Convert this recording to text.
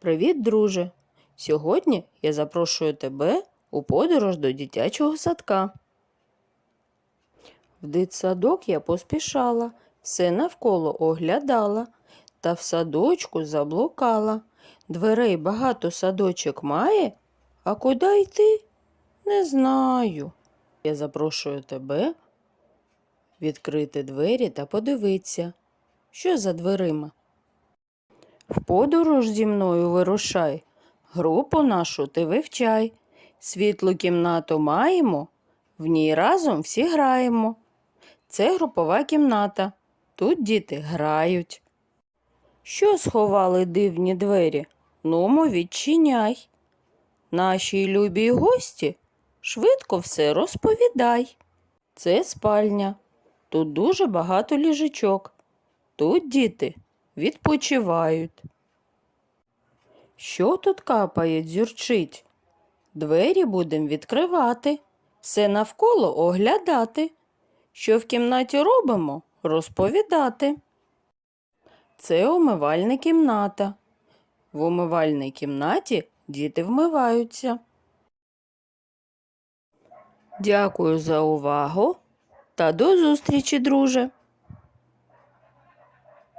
Привіт, друже! Сьогодні я запрошую тебе у подорож до дитячого садка. В дитсадок я поспішала, все навколо оглядала, та в садочку заблукала. Дверей багато садочок має, а куди йти? Не знаю. Я запрошую тебе відкрити двері та подивитися, що за дверима. В подорож зі мною вирушай, групу нашу ти вивчай. Світлу кімнату маємо, в ній разом всі граємо. Це групова кімната. Тут діти грають. Що сховали дивні двері? Нумо відчиняй. Нашій любій гості швидко все розповідай. Це спальня. Тут дуже багато ліжечок. Тут діти відпочивають. Що тут капає, дзюрчить? Двері будем відкривати, все навколо оглядати. Що в кімнаті робимо, розповідати. Це умивальна кімната. В умивальній кімнаті діти вмиваються. Дякую за увагу та до зустрічі, друже!